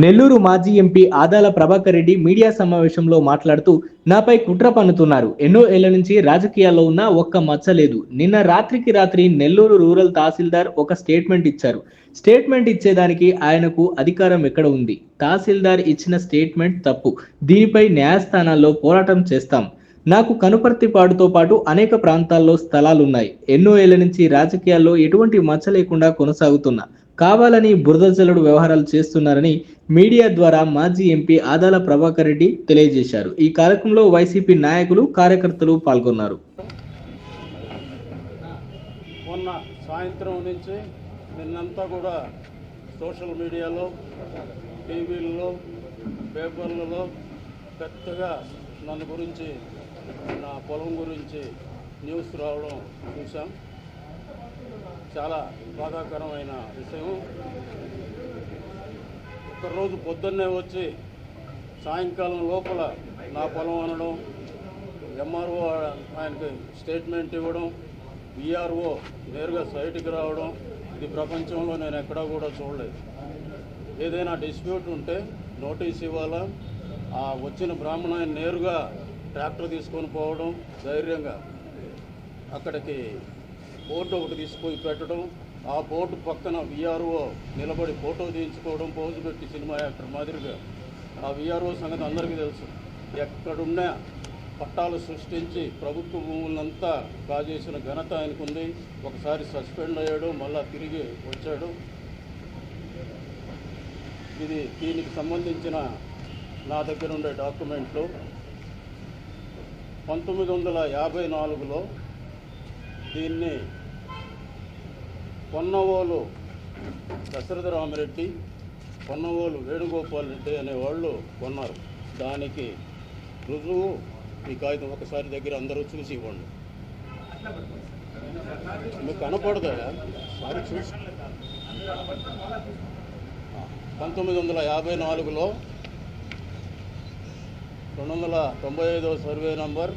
నెల్లూరు మాజీ MP Adala Prabhakar Reddy media సమావేశంలో మాట్లాడుతూ నాపై కుట్ర పన్నుతున్నారు. ఎన్నో ఏళ్ళ నుంచి రాజకీయాల్లో ఉన్న ఒక్క మచ్చ లేదు. నిన్న రాత్రికి రాత్రి నెల్లూరు రూరల్ తహసీల్దార్ ఒక స్టేట్మెంట్ ఇచ్చారు. స్టేట్మెంట్ ఇచ్చేదానికి ఆయనకు అధికారం ఎక్కడ ఉంది? తహసీల్దార్ ఇచ్చిన స్టేట్మెంట్ తప్పు. దీనిపై న్యాయస్థానాల్లో పోరాటం చేస్తాం. నాకు కనుపర్తిపాడుతో పాటు అనేక ప్రాంతాల్లో స్థలాలున్నాయి. ఎన్నో ఏళ్ళ నుంచి రాజకీయాల్లో ఎటువంటి మచ్చ లేకుండా కొనసాగుతున్నా. కావాలని బురదజలుడు వ్యవహారాలు చేస్తున్నారని మీడియా ద్వారా మాజీ ఎంపీ ఆదాల ప్రభాకర్ రెడ్డి తెలియజేశారు. ఈ కార్యక్రమంలో వైసీపీ నాయకులు కార్యకర్తలు పాల్గొన్నారు. మొన్న సాయంత్రం నుంచి నిన్నంతా కూడా సోషల్ మీడియాలో టీవీలలో పేపర్లలో పెద్దగా నన్ను గురించి నా పొలం గురించి న్యూస్ రావడం చూసాం చాలా బాధాకరమైన విషయం. ఒకరోజు పొద్దున్నే వచ్చి సాయంకాలం లోపల నా పొలం అనడం ఎంఆర్ఓ ఆయనకి స్టేట్మెంట్ ఇవ్వడం విఆర్ఓ నేరుగా సైట్కి రావడం ఇది ప్రపంచంలో నేను ఎక్కడా కూడా చూడలేదు. ఏదైనా డిస్ప్యూట్ ఉంటే నోటీస్ ఇవ్వాలా? ఆ వచ్చిన బ్రాహ్మణ నేరుగా ట్రాక్టర్ తీసుకొని పోవడం ధైర్యంగా అక్కడికి బోర్డు ఒకటి తీసుకొని పెట్టడం ఆ బోర్డు పక్కన విఆర్ఓ నిలబడి ఫోటో తీయించుకోవడం పోజు పెట్టి సినిమా యాక్టర్ మాదిరిగా. ఆ విఆర్ఓ సంగతి అందరికీ తెలుసు. ఎక్కడున్నా పట్టాలు సృష్టించి ప్రభుత్వ భూములంతా కాజేసిన ఘనత ఆయనకుంది. ఒకసారి సస్పెండ్ అయ్యాడు మళ్ళా తిరిగి వచ్చాడు. ఇది దీనికి సంబంధించిన నా దగ్గర ఉండే డాక్యుమెంట్లు. పంతొమ్మిది వందల యాభై నాలుగులో దీన్ని పొన్నవోలు దశరథ రామరెడ్డి పొన్నవోలు వేణుగోపాల్ రెడ్డి అనేవాళ్ళు కొన్నారు. దానికి రుజువు ఈ కాగితం ఒకసారి దగ్గర అందరూ చూసి ఇవ్వండి. మీకు కనపడదా సారి చూసి. పంతొమ్మిది వందల యాభై నాలుగులో రెండు వందల తొంభై ఐదవ survey number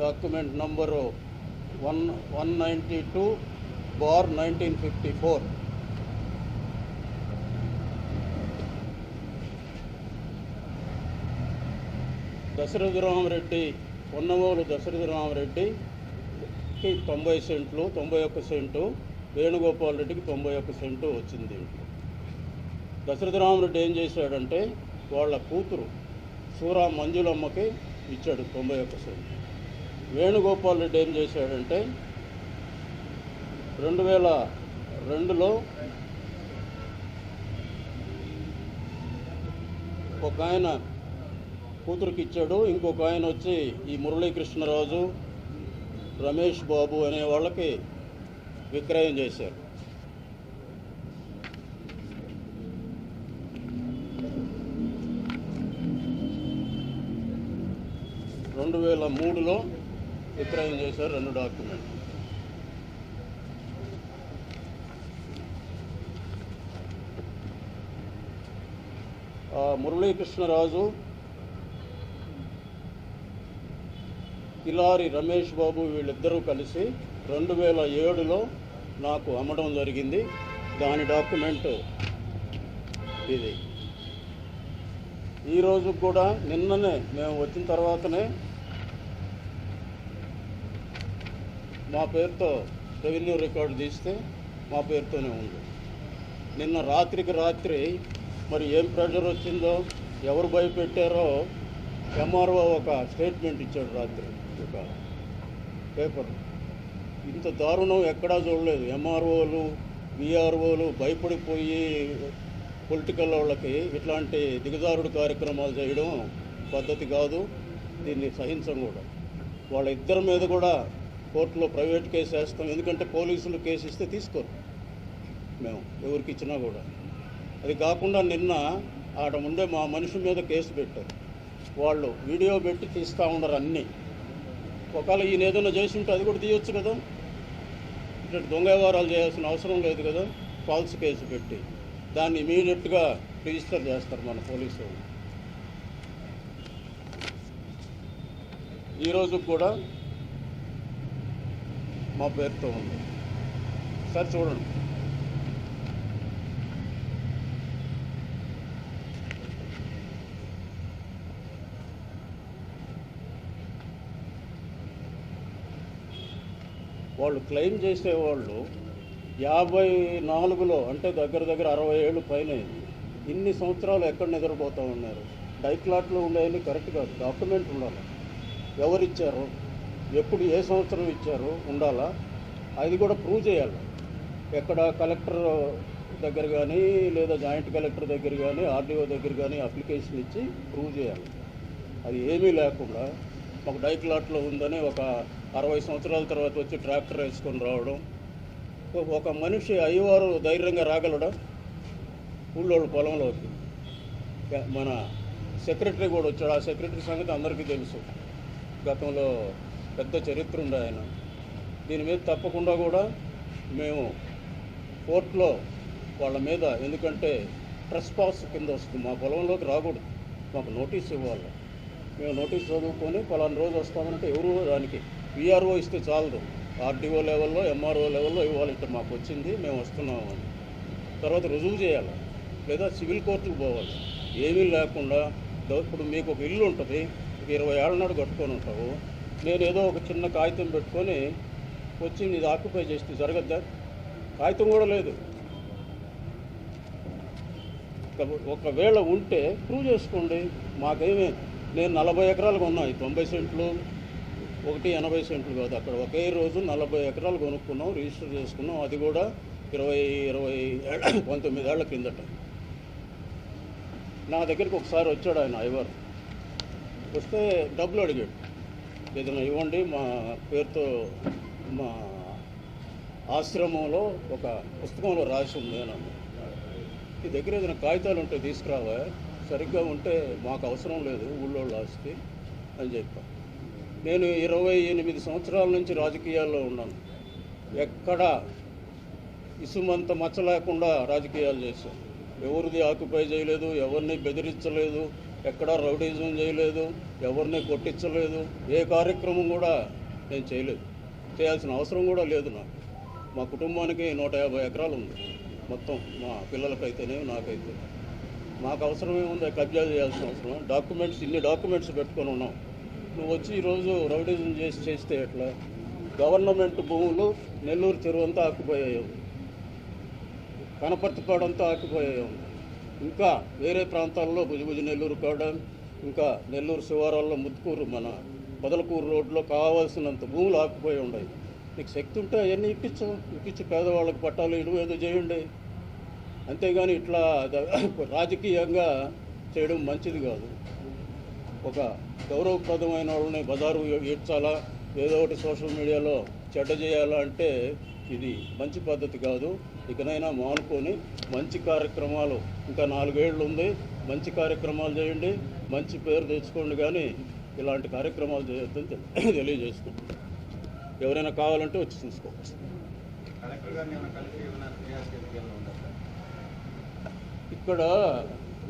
document number one one ninety two bar nineteen fifty four. Dasharatharamareddy Ponnamulu దశరథరామరెడ్డికి తొంభై సెంట్లు తొంభై ఒక్క సెంటు వేణుగోపాల్ రెడ్డికి తొంభై ఒక్క సెంటు వచ్చింది. దశరథ దశరథరామరెడ్డి ఏం చేశాడంటే వాళ్ళ కూతురు సూరా మంజులమ్మకి ఇచ్చాడు తొంభై ఒక్క సెంట్. వేణుగోపాల్ రెడ్డి ఏం చేశాడంటే రెండు వేల రెండులో ఒక ఆయన కూతురికి ఇచ్చాడు ఇంకొక ఆయన వచ్చి ఈ మురళీకృష్ణరాజు రమేష్ బాబు అనే వాళ్ళకి విక్రయం చేశారు. రెండు వేల మూడులో విక్రయం చేశారు రెండు డాక్యుమెంట్ మురళీకృష్ణరాజు కిలారి రమేష్ బాబు వీళ్ళిద్దరూ కలిసి రెండు వేల ఏడులో నాకు అమ్మడం జరిగింది. దాని డాక్యుమెంట్ ఇది. ఈరోజు కూడా నిన్ననే మేము వచ్చిన తర్వాతనే మా పేరుతో రెవెన్యూ రికార్డు తీస్తే మా పేరుతోనే ఉంది. నిన్న రాత్రికి రాత్రి మరి ఏం ప్రెషర్ వచ్చిందో ఎవరు భయపెట్టారో ఎంఆర్ఓ ఒక స్టేట్మెంట్ ఇచ్చాడు రాత్రి ఒక పేపర్. ఇంత దారుణం ఎక్కడా చూడలేదు. ఎంఆర్ఓలు విఆర్ఓలు భయపడిపోయి పొలిటికల్ వాళ్ళకి ఇట్లాంటి దిగజారుడు కార్యక్రమాలు చేయడం పద్ధతి కాదు దీన్ని సహించం కూడా. వాళ్ళ ఇద్దరి మీద కూడా కోర్టులో ప్రైవేట్ కేసు వేస్తాం ఎందుకంటే పోలీసులు కేసు ఇస్తే తీసుకోరు మేము ఎవరికి ఇచ్చినా కూడా. అది కాకుండా నిన్న ఆడ ఉండే మా మనిషి మీద కేసు పెట్టారు. వాళ్ళు వీడియో పెట్టి తీస్తూ ఉండరు అన్నీ. ఒకవేళ ఈయన ఏదైనా చేసి ఉంటే అది కూడా తీయొచ్చు కదా. ఇట్లా దొంగ వ్యవహారాలు చేయాల్సిన అవసరం లేదు కదా. ఫాల్స్ కేసు పెట్టి. దాన్ని ఇమీడియట్గా రిజిస్టర్ చేస్తారు మన పోలీసు వాళ్ళు. ఈరోజు కూడా మా పేరుతో ఉంది. సార్ చూడండి. వాళ్ళు క్లెయిమ్ చేసేవాళ్ళు యాభై నాలుగులో అంటే దగ్గర దగ్గర అరవై ఏళ్ళు పైన ఇన్ని సంవత్సరాలు ఎక్కడ నిద్రపోతూ ఉన్నారు? డైక్లాట్లో ఉండేవి కరెక్ట్ కాదు. డాక్యుమెంట్ ఉండాలి? ఎవరు ఇచ్చారు ఎప్పుడు ఏ సంవత్సరం ఇచ్చారు? ఉండాలా? అది కూడా ప్రూవ్ చేయాలి. ఎక్కడ కలెక్టర్ దగ్గర కానీ లేదా జాయింట్ కలెక్టర్ దగ్గర కానీ ఆర్డీఓ దగ్గర కానీ అప్లికేషన్ ఇచ్చి ప్రూవ్ చేయాలి. అది ఏమీ లేకుండా ఒక డైక్లాట్లో ఉందని ఒక అరవై సంవత్సరాల తర్వాత వచ్చి ట్రాక్టర్ వేసుకొని రావడం ఒక- మనిషి అయ్యవారు ధైర్యంగా రాగలడా? ఊళ్ళోళ్ళు పొలంలోకి మన సెక్రటరీ కూడా వచ్చాడు. ఆ సెక్రటరీ సంగతి అందరికీ తెలుసు. గతంలో పెద్ద చరిత్ర ఉంది ఆయన. దీని మీద తప్పకుండా కూడా మేము కోర్టులో వాళ్ళ మీద ఎందుకంటే ట్రెస్ పాస్ కింద వస్తుంది. మా పొలంలోకి రాకూడదు. మాకు నోటీస్ ఇవ్వాలి. మేము నోటీస్ చదువుకొని పలానా రోజు వస్తామంటే ఎవరు దానికి విఆర్ఓ ఇస్తే చాలదు. ఆర్డీఓ లెవెల్లో ఎంఆర్ఓ లెవెల్లో ఇవ్వాలి ఇక్కడ మాకు వచ్చింది మేము వస్తున్నాము అని. తర్వాత రుజువు చేయాలి. లేదా సివిల్ కోర్టుకు పోవాలి. ఏమీ లేకుండా ఇప్పుడు మీకు ఒక ఇల్లు ఉంటుంది ఒక ఇరవై ఏళ్ళ నాడు కట్టుకొని ఉంటావు. నేను ఏదో ఒక చిన్న కాగితం పెట్టుకొని వచ్చింది ఇది ఆక్యుపై చేస్తే జరగద్దా? కాగితం కూడా లేదు. ఒకవేళ ఉంటే ప్రూవ్ చేసుకోండి. మాకేమీ నేను నలభై ఎకరాలు కొన్నాను తొంభై సెంట్లు ఒకటి ఎనభై సెంట్లు కాదు. అక్కడ ఒకే రోజు నలభై ఎకరాలు కొనుక్కున్నాం రిజిస్టర్ చేసుకున్నాం. అది కూడా ఇరవై ఇరవై ఏళ్ళ పంతొమ్మిది ఏళ్ళ కిందట. నా దగ్గరికి ఒకసారి వచ్చాడు ఆయన ఐవర్. వస్తే డబ్బులు అడిగాడు. ఏదైనా ఇవ్వండి మా పేరుతో మా ఆశ్రమంలో ఒక పుస్తకంలో రాసి ఉంది అని ఈ దగ్గర ఏదైనా కాగితాలు ఉంటే తీసుకురావా? సరిగ్గా ఉంటే మాకు అవసరం లేదు ఊళ్ళో ఆస్తి అని చెప్పాను నేను ఇరవై ఎనిమిది సంవత్సరాల నుంచి రాజకీయాల్లో ఉన్నాను. ఎక్కడ ఇసుమంత మచ్చ లేకుండా రాజకీయాలు చేశాను. ఎవరిది ఆక్యుపై చేయలేదు ఎవరిని బెదిరించలేదు ఎక్కడా రౌడీజం చేయలేదు ఎవరిని కొట్టించలేదు ఏ కార్యక్రమం కూడా నేను చేయలేదు. చేయాల్సిన అవసరం కూడా లేదు నాకు. మా కుటుంబానికి నూట యాభై ఎకరాలు ఉంది. మొత్తం మా పిల్లలకైతేనే నాకైతే. మాకు అవసరం ఏముంది కబ్జా చేయాల్సిన అవసరం డాక్యుమెంట్స్ ఇన్ని డాక్యుమెంట్స్ పెట్టుకొని ఉన్నాం. నువ్వు వచ్చి ఈరోజు రౌడీజం చేసి చేస్తే ఎట్లా? గవర్నమెంట్ భూములు నెల్లూరు చెరువు అంతా ఆకుపోయాయి కనపర్తిపాడంతా ఆకుపోయాయి ఇంకా వేరే ప్రాంతాల్లో భుజభుజ నెల్లూరు కాడ ఇంకా నెల్లూరు శివారాల్లో ముత్తుకూరు మన పొదలకూరు రోడ్లో కావాల్సినంత భూములు ఆకుపోయి ఉన్నాయి నీకు శక్తి ఉంటే అవన్నీ ఇప్పించు ఇప్పించి పేదవాళ్ళకి పట్టాలు ఇడు ఏదో చేయండి. అంతేగాని ఇట్లా రాజకీయంగా చేయడం మంచిది కాదు. ఒక గౌరవప్రదమైన వాళ్ళని బజారు ఈడ్చాలా ఏదో ఒకటి సోషల్ మీడియాలో చెడ్డ చేయాలా అంటే ఇది మంచి పద్ధతి కాదు. ఇకనైనా మానుకొని మంచి కార్యక్రమాలు ఇంకా నాలుగేళ్ళు ఉంది మంచి కార్యక్రమాలు చేయండి మంచి పేరు తెచ్చుకోండి కానీ ఇలాంటి కార్యక్రమాలు చేయొద్దని తెలి- తెలియజేసుకుంటాం ఎవరైనా కావాలంటే వచ్చి చూసుకోవచ్చు ఇక్కడ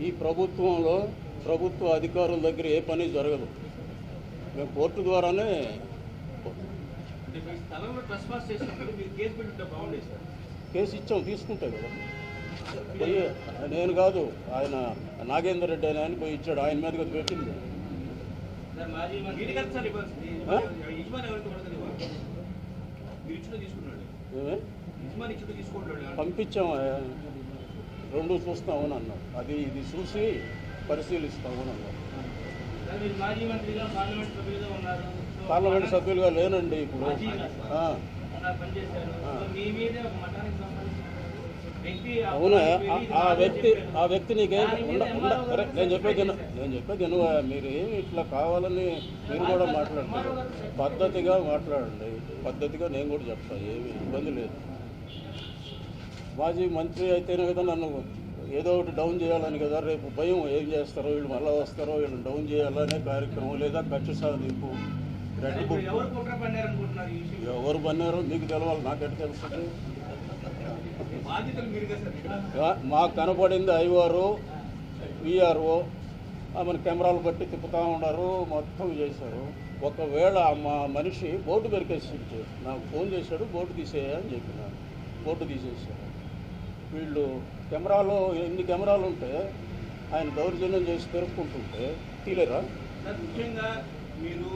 ఈ ప్రభుత్వంలో ప్రభుత్వ అధికారుల దగ్గర ఏ పని జరగదు. మేము కోర్టు ద్వారానే కేసు ఇచ్చాం తీసుకుంటే కదా. పోయి నేను కాదు ఆయన నాగేందర్ రెడ్డి అని ఆయన పోయి ఇచ్చాడు ఆయన మీదకి పెట్టింది. సార్ మాజీ మంత్రి మీరు కదా సార్ ఇవ్వాల్సింది. ఆ? యజమాని ఎవరికి పడుతుంది ఇవ్వాలి మీరు ఇచ్చిన తీసుకున్నాడు ఏమే? యజమాని ఇచ్చిన తీసుకుంటాడు పంపించాం ఆయన. రెండు చూస్తామని అన్నాడు అది ఇది చూసి మంత్రిగా పార్లమెంట్ సభ్యులుగా లేనండి ఇప్పుడు. అవునా? ఆ- వ్యక్తి. ఆ వ్యక్తి నీకే ఉండ నేను చెప్పేది. నేను చెప్పేది విను. మీరు ఏమి ఇట్లా కావాలని మీరు కూడా మాట్లాడతారు పద్ధతిగా మాట్లాడండి. పద్ధతిగా నేను కూడా చెప్తాను. ఏమి ఇబ్బంది లేదు. మాజీ మంత్రి అయితేనే కదా నన్ను ఏదో ఒకటి డౌన్ చేయాలని కదా రేపు భయం. ఏం చేస్తారో వీళ్ళు మళ్ళీ వస్తారో వీళ్ళని డౌన్ చేయాలనే కార్యక్రమం లేదా ఖర్చు సాధింపు రెడ్ బుక్. ఎవరు పన్నారు మీకు తెలవాలి నాకెట్ మా- మాకు కనపడింది ఐవారు విఆర్ఓ మన కెమెరాలు బట్టి తిప్పుతూ ఉన్నారు మొత్తం చేశారు. ఒకవేళ మా మనిషి బోర్డు పెరికేసి నాకు ఫోన్ చేశాడు బోర్డు తీసేయని చెప్పినాను బోర్డు తీసేసాడు వీళ్ళు కెమెరాలో ఎన్ని కెమెరాలు ఉంటే ఆయన దౌర్జన్యం చేసి పెరుక్కుంటుంటే తీలేరా? సార్ ముఖ్యంగా మీరు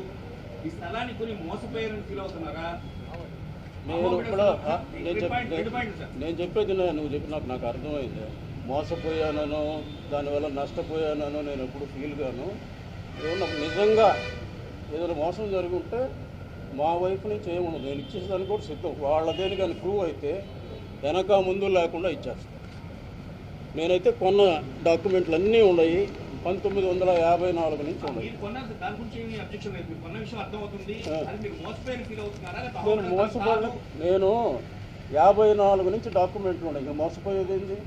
ఈ స్థలాన్ని కొని మోసపోయారని ఫీల్ అవుతున్నారా? నేను ఇప్పుడు నేను చెప్పేది నువ్వు చెప్పి నాకు నాకు అర్థమైంది. మోసపోయానను దానివల్ల నష్టపోయానను నేను ఎప్పుడు ఫీల్ గాను. ఏమన్నా నిజంగా ఏదైనా మోసం జరిగి ఉంటే మా వైపు నుంచి ఏముండదు. నేను ఇచ్చేసేదానికి కూడా సిద్ధం. వాళ్ళదేని కానీ ప్రూవ్ అయితే వెనక ముందు లేకుండా ఇచ్చేస్తాను నేనైతే కొన్న డాక్యుమెంట్లు అన్నీ ఉన్నాయి. పంతొమ్మిది వందల యాభై నాలుగు నుంచి ఉన్నాయి. మీరు మోసపోయిన నేను నేను యాభై నాలుగు నుంచి డాక్యుమెంట్లు ఉన్నాయి. ఇంకా మోసపోయేది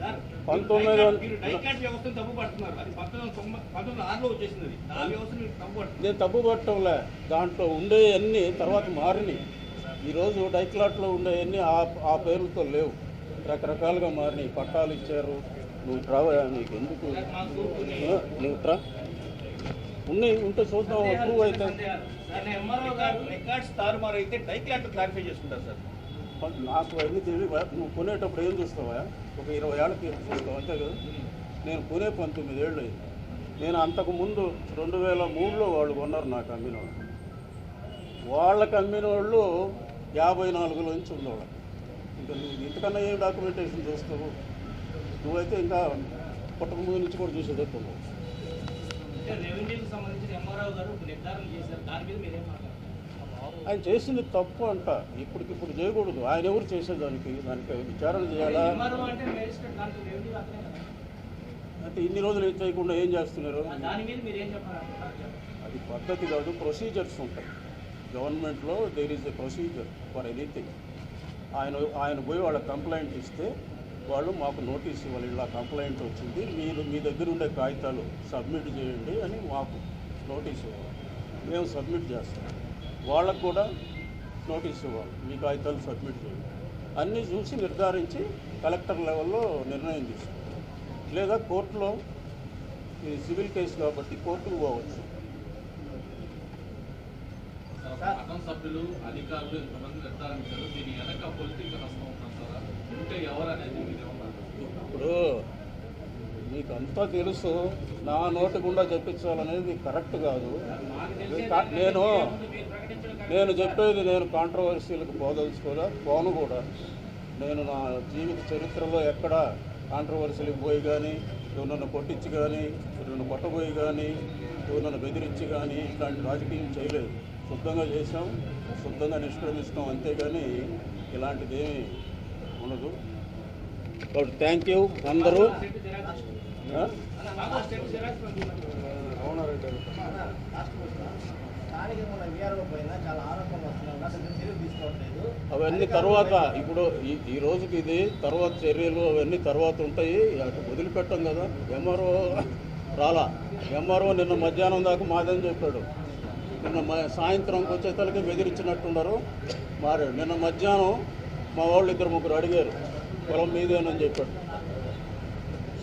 సార్, పంతొమ్మిది నేను తప్పు పట్టంలే. దాంట్లో ఉండేవన్నీ తర్వాత మారినాయి. ఈరోజు డైక్లాట్లో ఉండేవన్నీ ఆ ఆ పేర్లతో లేవు. రకరకాలుగా మారినాయి. పట్టాలు ఇచ్చారు. నువ్వు ట్రా నీకు ఎందుకు నువ్వు ట్రా. ఉన్నాయి ఉంటే చూద్దాం. ప్రూవ్ అయితే. నాకు అన్నీ తెలియదు. నువ్వు కొనేటప్పుడు ఏం చూస్తావా? ఒక ఇరవై ఏళ్ళకి చూస్తావు? అంతే కదా? నేను కొనే పంతొమ్మిది ఏళ్ళు అయింది. నేను అంతకు ముందు రెండు వేల మూడులో వాళ్ళు కొన్నారు నాకు అమ్మిన వాళ్ళు వాళ్ళకి అమ్మిన వాళ్ళు యాభై నాలుగులో నుంచి ఉండేవాళ్ళు ఇంకా నువ్వు ఇంతకన్నా ఏం డాక్యుమెంటేషన్ చూస్తావు? నువ్వైతే ఇంకా పుట్టక ముందు నుంచి కూడా మాట్లాడారు ఆయన చేసింది తప్పు అంట. ఇప్పటికిప్పుడు చేయకూడదు. ఆయన ఎవరు చేసేదానికి? దానికి విచారణ చేయాలా? అంటే ఇన్ని రోజులు ఏం చేయకుండా ఏం చేస్తున్నారు? అది పద్ధతి కాదు ప్రొసీజర్స్ ఉంటాయి. గవర్నమెంట్లో there is a procedure for anything ఆయన ఆయన పోయి వాళ్ళ కంప్లైంట్ ఇస్తే వాళ్ళు మాకు నోటీస్ ఇవ్వాలి ఇలా కంప్లైంట్ వచ్చింది మీరు మీ దగ్గర ఉండే కాగితాలు సబ్మిట్ చేయండి అని మాకు నోటీస్ ఇవ్వాలి. మేము సబ్మిట్ చేస్తాం. వాళ్ళకు కూడా నోటీస్ ఇవ్వాలి మీ కాగితాలు సబ్మిట్ చేయండి. అన్నీ చూసి నిర్ధారించి కలెక్టర్ లెవెల్లో నిర్ణయం తీసుకుంటాం. లేదా కోర్టులో ఇది సివిల్ కేసు కాబట్టి కోర్టుకు పోవచ్చు. సభ్యులు అధికారులు ఇంతమంది నిర్ధారించారు దీని వెనక పొలిటికల్ హస్తం ఉందంటారా ఉంటే ఇప్పుడు మీకు అంతా తెలుసు నా నోటి గుండా చెప్పించాలనేది కరెక్ట్ కాదు. నేను నేను చెప్పేది నేను కాంట్రవర్సీలకు పోదలుచుకోదా? పోను కూడా. నేను నా జీవిత చరిత్రలో ఎక్కడ కాంట్రవర్సీలకు పోయి కానీ ఎవరన్నా కొట్టించి కానీ ఎవరన్నా కొట్టబోయి కానీ ఎవరన్నా బెదిరించి కానీ ఇట్లాంటి రాజకీయం చేయలేదు. శుద్ధంగా చేసాం శుద్ధంగా నిష్క్రమిస్తాం అంతేగాని ఇలాంటిది ఏమి ఉండదు. కాబట్టి థ్యాంక్ యూ అందరూ. అవన్నీ తర్వాత ఇప్పుడు ఈ ఈ రోజుకి ఇది తర్వాత చర్యలు అవన్నీ తర్వాత ఉంటాయి. అటు వదిలిపెట్టాం కదా. ఎంఆర్ఓ రాలా. ఎంఆర్ఓ నిన్న మధ్యాహ్నం దాకా మాదని చెప్పాడు. నిన్న మ- సాయంత్రంకి వచ్చేతలకి బెదిరించినట్టున్నారు. మారాడు నిన్న మధ్యాహ్నం మా వాళ్ళు ఇద్దరు ముగ్గురు అడిగారు పొలం మీదేనని చెప్పాడు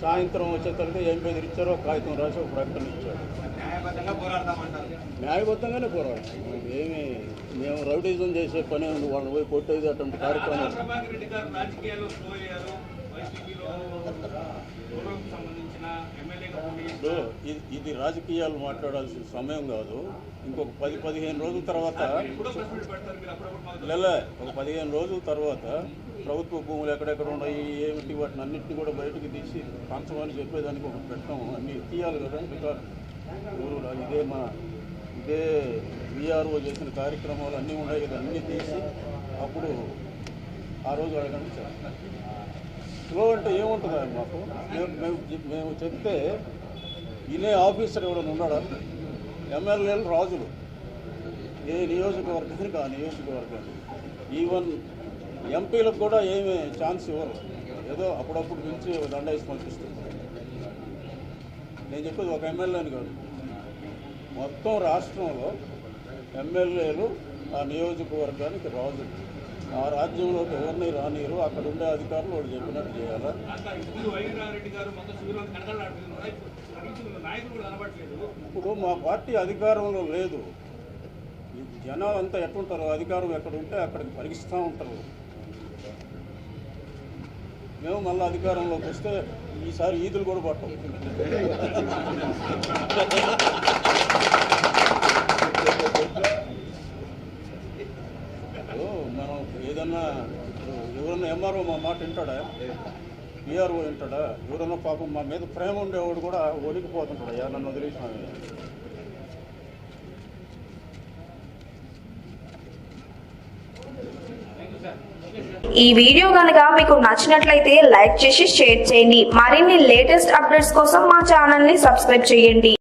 సాయంత్రం వచ్చేతలకి ఏం బెదిరించారో కాగితం రాసి ఒక ప్రకటన ఇచ్చాడు న్యాయబద్ధంగానే పోరాడు ఏమి మేము రౌడీజం చేసే పని ఉంది. వాళ్ళని పోయి కొట్టేది అటువంటి కార్యక్రమం. వైసీపీలో సంబంధించిన ఎమ్మెల్యేగా ఇది రాజకీయాలు మాట్లాడాల్సిన సమయం కాదు. ఇంకొక పది పదిహేను రోజుల తర్వాత ఎప్పుడో ఒక పదిహేను రోజుల తర్వాత ప్రభుత్వ భూములు ఎక్కడెక్కడ ఉన్నాయి ఏమిటి వాటిని అన్నింటినీ కూడా బయటకు తీసి పంచమని చెప్పేదానికి ఒకటి పెట్టాము అన్ని తీయాలి కదా. రికార్డు. ఊరు ఇదే మా ఇదే విఆర్ఓ చేసిన కార్యక్రమాలు అన్నీ ఉన్నాయి కదా అన్నీ తీసి అప్పుడు ఆ రోజు అడగండి సార్. స్లో అంటే ఏముంటుందా మాకు. మేము మేము చెప్తే ఇనే ఆఫీసర్ ఎవడన్నా ఉన్నాడా? ఎమ్మెల్యేలు రాజులు. ఏ నియోజకవర్గానికి ఆ నియోజకవర్గానికి. ఈవెన్ ఎంపీలకు కూడా ఏమి ఛాన్స్ ఇవ్వరు. ఏదో అప్పుడప్పుడు పిలిచి దండేసి పంపిస్తుంది నేను చెప్పేది ఒక ఎమ్మెల్యేని కాదు. మొత్తం రాష్ట్రంలో ఎమ్మెల్యేలు ఆ నియోజకవర్గానికి రాజులు. ఆ రాజ్యంలోకి ఎవరిని రానిరు అక్కడ ఉండే అధికారులు వాళ్ళు చెప్పినట్టు చేయాలా? ఇప్పుడు మా పార్టీ అధికారంలో లేదు. జనం అంతా ఎట్లుంటారు? అధికారం ఎక్కడ ఉంటే అక్కడికి పరిగిస్తూ ఉంటారు. మేము మళ్ళీ అధికారంలోకి వస్తే ఈసారి ఈదులు కూడా పట్టం ఇప్పుడు మనం ఎవరన్నా ఎంఆర్ఓ మా పిఆర్ఓ ఉంటాడా ఎవరన్నా పాపం మా మీద ప్రేమ ఉండేవాడు కూడా ఒడికిపోతుంటాడు అయ్యా నన్ను వదిలేసిన ఈ వీడియో కనుక మీకు నచ్చినట్లయితే లైక్ చేసి షేర్ చేయండి. మరిన్ని లేటెస్ట్ అప్డేట్స్ కోసం మా ఛానల్ని సబ్స్క్రైబ్ చేయండి.